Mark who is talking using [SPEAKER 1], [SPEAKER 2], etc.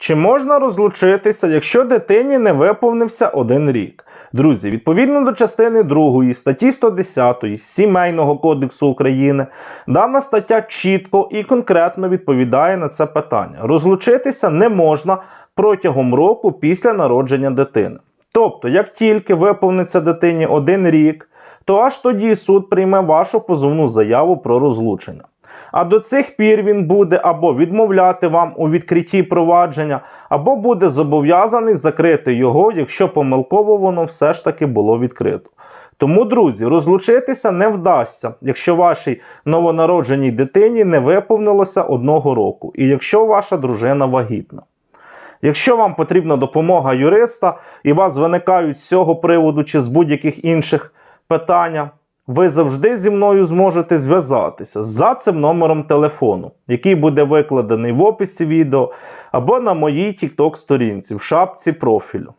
[SPEAKER 1] Чи можна розлучитися, якщо дитині не виповнився один рік? Друзі, відповідно до частини 2 статті 110 Сімейного кодексу України, дана стаття чітко і конкретно відповідає на це питання. Розлучитися не можна протягом року після народження дитини. Тобто, як тільки виповниться дитині один рік, то аж тоді суд прийме вашу позовну заяву про розлучення. А до цих пір він буде або відмовляти вам у відкритті провадження, або буде зобов'язаний закрити його, якщо помилково воно все ж таки було відкрито. Тому, друзі, розлучитися не вдасться, якщо вашій новонародженій дитині не виповнилося одного року, і якщо ваша дружина вагітна. Якщо вам потрібна допомога юриста і у вас виникають з цього приводу чи з будь-яких інших питання, ви завжди зі мною зможете зв'язатися за цим номером телефону, який буде викладений в описі відео або на моїй TikTok сторінці в шапці профілю.